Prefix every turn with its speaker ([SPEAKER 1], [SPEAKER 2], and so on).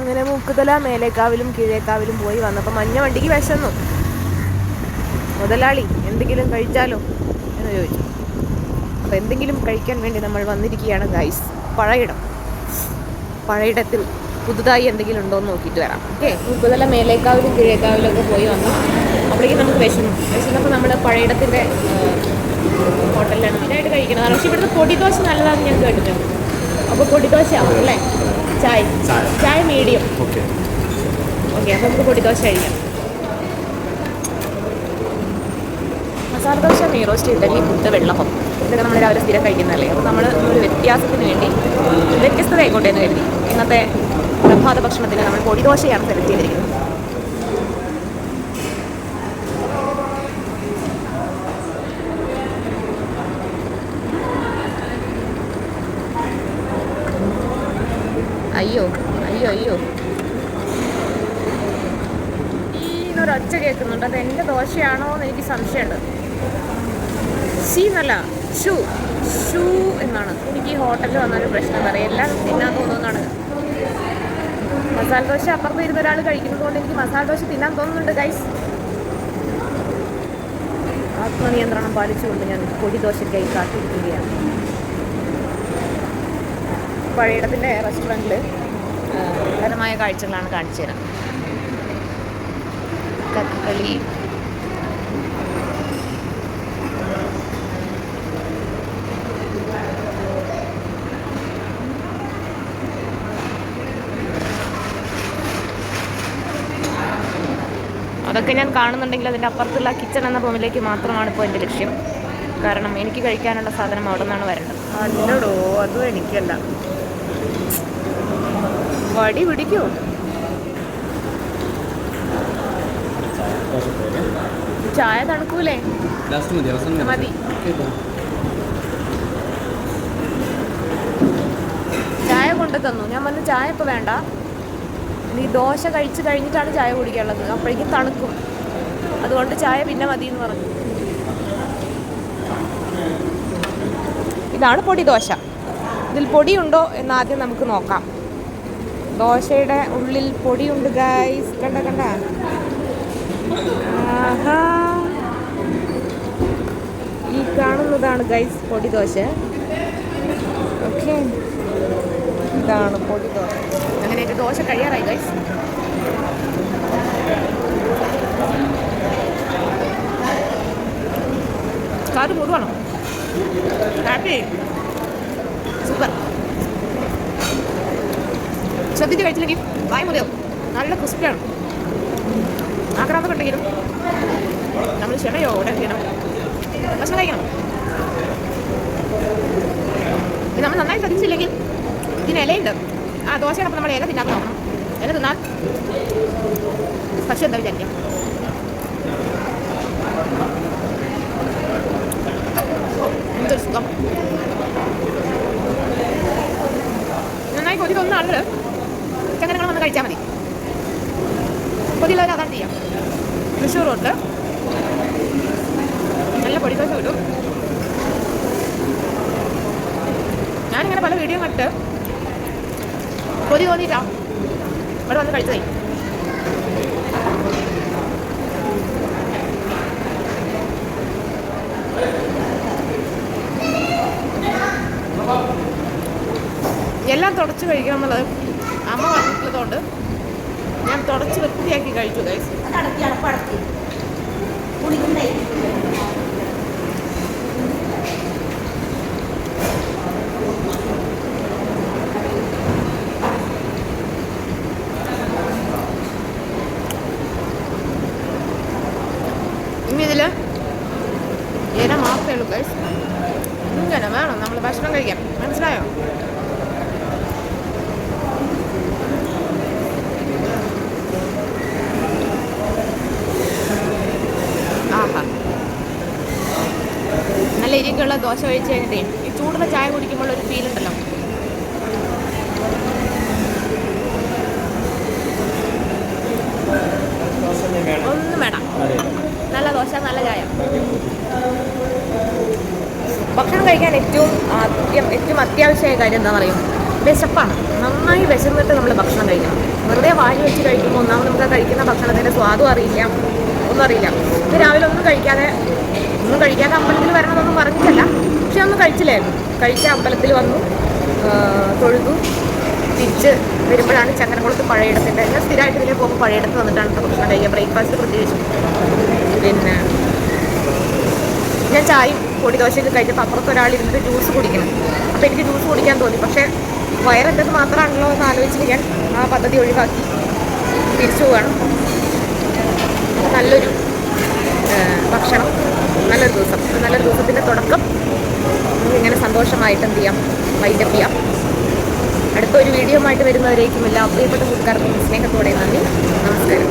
[SPEAKER 1] അങ്ങനെ മൂക്കുതല മേലേക്കാവിലും കീഴേക്കാവിലും പോയി വന്നപ്പോൾ മഞ്ഞ വണ്ടിക്ക് വിശന്നു. മുതലാളി എന്തെങ്കിലും കഴിച്ചാലോ? എന്ന് ചോദിച്ചു. അപ്പോൾ എന്തെങ്കിലും കഴിക്കാൻ വേണ്ടി നമ്മൾ വന്നിരിക്കുകയാണ് ഗൈസ് പഴയിടം. പഴയിടത്തിൽ പുതുതായി എന്തെങ്കിലും ഉണ്ടോ എന്ന് നോക്കിയിട്ട് വരാം. ഓക്കെ? മുക്കുതല മേലേക്കാവിലും കീഴേക്കാവിലും ഒക്കെ പോയി വന്നു. അപ്പോഴേക്കും നമുക്ക് വിശന്നു. വിശന്നപ്പോൾ നമ്മൾ പഴയിടത്തിന്റെ ഹോട്ടലിലാണ്. ഇതിനായിട്ട് കഴിക്കുന്നത് പക്ഷേ ഇവിടുത്തെ പൊടിദോശ നല്ലതാണെന്ന് ഞാൻ കേട്ടിട്ടുണ്ട്. അപ്പോൾ പൊടിദോശ ആവും അല്ലേ? ചായ.
[SPEAKER 2] ചായ.
[SPEAKER 1] മീഡിയം.
[SPEAKER 2] ഓക്കെ.
[SPEAKER 1] ഓക്കെ അപ്പോൾ നമുക്ക് പൊടിദോശ കഴിക്കാം. മസാല ദോശ നെയ് റോസ്റ്റ് ഇഡലി പുട്ട് വെള്ളപ്പം. ഇതൊക്കെ നമ്മൾ രാവിലെ സ്ഥിരം കഴിക്കുന്നതല്ലേ? അപ്പോൾ നമ്മൾ ഒരു വ്യത്യാസത്തിന് വേണ്ടി വ്യത്യസ്തത ആയിക്കോട്ടെ എന്ന് കരുതി. ഇന്നത്തെ പ്രഭാത ഭക്ഷണത്തിന് നമ്മൾ പൊടിദോശയാണ് സെലക്ട് ചെയ്തിരിക്കുന്നത്. അയ്യോ അയ്യോ അയ്യോ. ഈന്നൊരൊച്ച കേൾക്കുന്നുണ്ട്. അത് എന്റെ ദോശയാണോ എന്ന് എനിക്ക് സംശയമുണ്ട്. സി എന്നല്ല ഷൂ ഷൂ എന്നാണ്. എനിക്ക് ഈ ഹോട്ടലിൽ വന്നൊരു പ്രശ്നം എന്താ പറയുക എല്ലാം തിന്നാൻ തോന്നുന്നതാണ്. മസാല ദോശ അപ്പുറത്ത് ഇരുന്ന ഒരാൾ കഴിക്കുന്നത് കൊണ്ട് എനിക്ക് മസാല ദോശ തിന്നാൻ തോന്നുന്നുണ്ട് ഗൈസ് ആത്മനിയന്ത്രണം പാലിച്ചുകൊണ്ട് ഞാൻ പൊടി ദോശയ്ക്കായി കാത്തിരിക്കുകയാണ്. പഴയിടത്തിന്റെ റെസ്റ്റോറന്റിൽ മനോഹരമായ കാഴ്ചകളാണ് കാണിച്ചു തരാം കഥകളി അതൊക്കെ ഞാൻ കാണുന്നുണ്ടെങ്കിൽ അതിന്റെ അപ്പുറത്തുള്ള കിച്ചൺ എന്ന റൂമിലേക്ക് മാത്രമാണ് ഇപ്പോൾ എന്റെ ലക്ഷ്യം. കാരണം എനിക്ക് കഴിക്കാനുള്ള സാധനം അവിടെ നിന്നാണ് വരേണ്ടത്. അല്ലടോ അതും എനിക്കല്ല. വടി പിടിക്കോ? ചായ തണുക്കൂലേ?
[SPEAKER 2] മതി
[SPEAKER 1] ചായ കൊണ്ട് തന്നു. ഞാൻ പറഞ്ഞു ചായ ഇപ്പൊ വേണ്ട. നീ ദോശ കഴിച്ച് കഴിഞ്ഞിട്ടാണ് ചായ കുടിക്കാനുള്ളത്. അപ്പോഴേക്കും തണുക്കും. അതുകൊണ്ട് ചായ പിന്നെ മതി എന്ന് പറഞ്ഞു. ഇതാണ് പൊടി ദോശ. ഇതിൽ പൊടിയുണ്ടോ എന്ന് ആദ്യം നമുക്ക് നോക്കാം. ദോശയുടെ ഉള്ളിൽ പൊടിയുണ്ട് ഗൈസ് കണ്ട കണ്ട. ഈ കാണുന്നതാണ് ഗൈസ് പൊടി ദോശ. ഓക്കെ ഇതാണ് പൊടി ദോശ. അങ്ങനെ ദോശ കഴിയാറായി ഗൈസ് കാറ് പൊതുവാണോ? ഹാപ്പി സൂപ്പർ ശ്രദ്ധിച്ച് കഴിച്ചില്ലെങ്കിൽ വായ മുറിയാവും നല്ല ക്രിസ്പിയാണ്. ആക്രാന്തമുണ്ടെങ്കിലും നമ്മൾ ക്ഷമയോടെ ചെയ്യണം ഭക്ഷണം കഴിക്കണം. നമ്മൾ നന്നായി ശ്രദ്ധിച്ചില്ലെങ്കിൽ ഇതിന് ഇലയുണ്ട്. ആ ദോശയോടൊപ്പം നമ്മൾ ഇല തിന്നാൻ നോക്കണം ഇല തിന്നാൽ പക്ഷെ എന്താ വിചാരിക്കാം നന്നായി കൊതി തോന്നുന്ന ആളുകൾ ചങ്ങനങ്ങൾ വന്ന് കഴിച്ചാൽ മതി. കൊതിയുള്ളവർ അതാണ് ചെയ്യാം. തൃശ്ശൂർ റോഡിൽ നല്ല പൊടിദോശ കിട്ടും ഞാനിങ്ങനെ പല വീഡിയോ കണ്ടിട്ട് കൊതി തോന്നിയിട്ടാ ഇവിടെ വന്ന് കഴിച്ചതേ എല്ലാം തുടച്ച് കഴിക്കണം എന്നുള്ളത് അമ്മ പറഞ്ഞിട്ടുള്ളതുകൊണ്ട് ഞാൻ തുടച്ച് വൃത്തിയാക്കി കഴിച്ചു ഗൈസ് ഇനി ഇതിൽ മാത്രമേ ഉള്ളൂ ഗൈസ് ഇങ്ങനെ വേണം നമ്മൾ ഭക്ഷണം കഴിക്കാൻ. മനസ്സിലായോ? എരിക്കുള്ള ദോശ കഴിച്ച് കഴിഞ്ഞിട്ടേ ഈ ചൂടുള്ള ചായ കുടിക്കുമ്പോൾ ഒരു ഫീൽ ഉണ്ടല്ലോ. ഒന്നും വേണം നല്ല ദോശ നല്ല ചായ. ഭക്ഷണം കഴിക്കാൻ ഏറ്റവും ആദ്യം ഏറ്റവും അത്യാവശ്യമായ കാര്യം എന്താണെന്ന് അറിയും? വിശപ്പാണ്. നന്നായി വിശന്നിട്ട് നമ്മൾ ഭക്ഷണം കഴിക്കണം. വെറുതെ വാരി വെച്ച് കഴിക്കുമ്പോൾ ഒന്നാമത് നമുക്ക് കഴിക്കുന്ന ഭക്ഷണത്തിന്റെ സ്വാദും അറിയില്ല. ഒന്നും അറിയില്ല. രാവിലെ ഒന്നും കഴിക്കാതെ ഒന്നും കഴിക്കാതെ അമ്പലത്തിൽ പറഞ്ഞിട്ടല്ല കഴിച്ചില്ലായിരുന്നു കഴിച്ച അമ്പലത്തിൽ വന്നു തൊഴുതു തിരിച്ച് വരുമ്പോഴാണ് ചങ്ങനകുളത്ത് പഴയിടത്തിന്റെ ഞാൻ സ്ഥിരമായിട്ട് ഇതിനെ പോകുമ്പോൾ പഴയിടത്ത് വന്നിട്ടാണ് ഭക്ഷണം കഴിക്കുക ബ്രേക്ക്ഫാസ്റ്റ് പ്രത്യേകിച്ച്. പിന്നെ ഞാൻ ചായയും പൊടി ദോശയൊക്കെ കഴിച്ചപ്പോൾ അപ്പുറത്ത് ഒരാളിരുന്നിട്ട് ജ്യൂസ് കുടിക്കണം. അപ്പോൾ എനിക്ക് ജ്യൂസ് കുടിക്കാൻ തോന്നി. പക്ഷേ വയറെന്റെത് മാത്രമാണല്ലോ എന്ന് ആലോചിച്ചിട്ട് ഞാൻ ആ പദ്ധതി ഒഴിവാക്കി. തിരിച്ചു പോവുകയാണ് നല്ലൊരു ഭക്ഷണം. നല്ലൊരു ദിവസം. നല്ലൊരു ദിവസത്തിന്റെ തുടക്കം. ഇങ്ങനെ സന്തോഷമായിട്ട് എന്ത് ചെയ്യാം? വൈൻഡപ്പ് ചെയ്യാം. അടുത്തൊരു വീഡിയോ ആയിട്ട് വരുന്നവരേക്കും എല്ലാ പ്രിയപ്പെട്ട കൂട്ടുകാർക്കും സ്നേഹത്തോടെ നന്ദി. നമസ്കാരം.